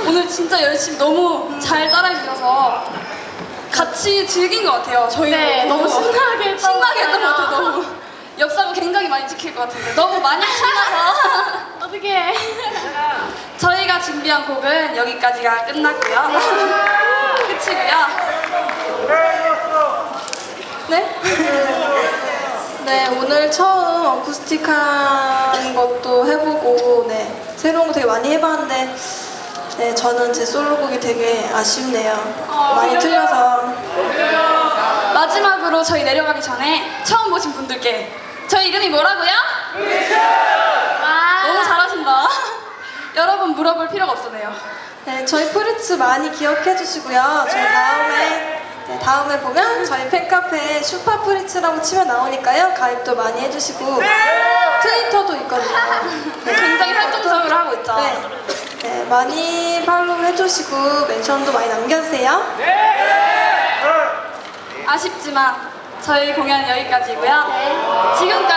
와, 오늘 진짜 열심히 너무 잘 따라해 주셔서 같이 즐긴 것 같아요. 저희 네, 너무 신나게 했던 신나게 했던 것것 같아요. 너무 역사가 굉장히 많이 찍힐 것 같은데 너무 많이 신나서 어떻게? 저희가 준비한 곡은 여기까지가 끝났고요. 끝이고요. 네? 네, 오늘 처음 어쿠스틱한 것도 해보고, 네, 새로운 거 되게 많이 해봤는데, 네, 저는 제 솔로곡이 되게 아쉽네요. 많이 틀려서. 마지막으로 저희 내려가기 전에 처음 보신 분들께 저희 이름이 뭐라고요? 와. 너무 잘하신다. 여러분 물어볼 필요가 없었네요. 네, 저희 프리츠 많이 기억해 주시고요. 저희 다음에, 네, 다음에 보면 저희 팬카페에 슈퍼 프리츠라고 치면 나오니까요. 가입도 많이 해주시고, 트위터도 있거든요. 네, 굉장히 활동적으로 하고 있죠. 네, 네, 많이 팔로우 해주시고, 멘션도 많이 남겨주세요. 아쉽지만 저희 공연 여기까지고요. 지금까지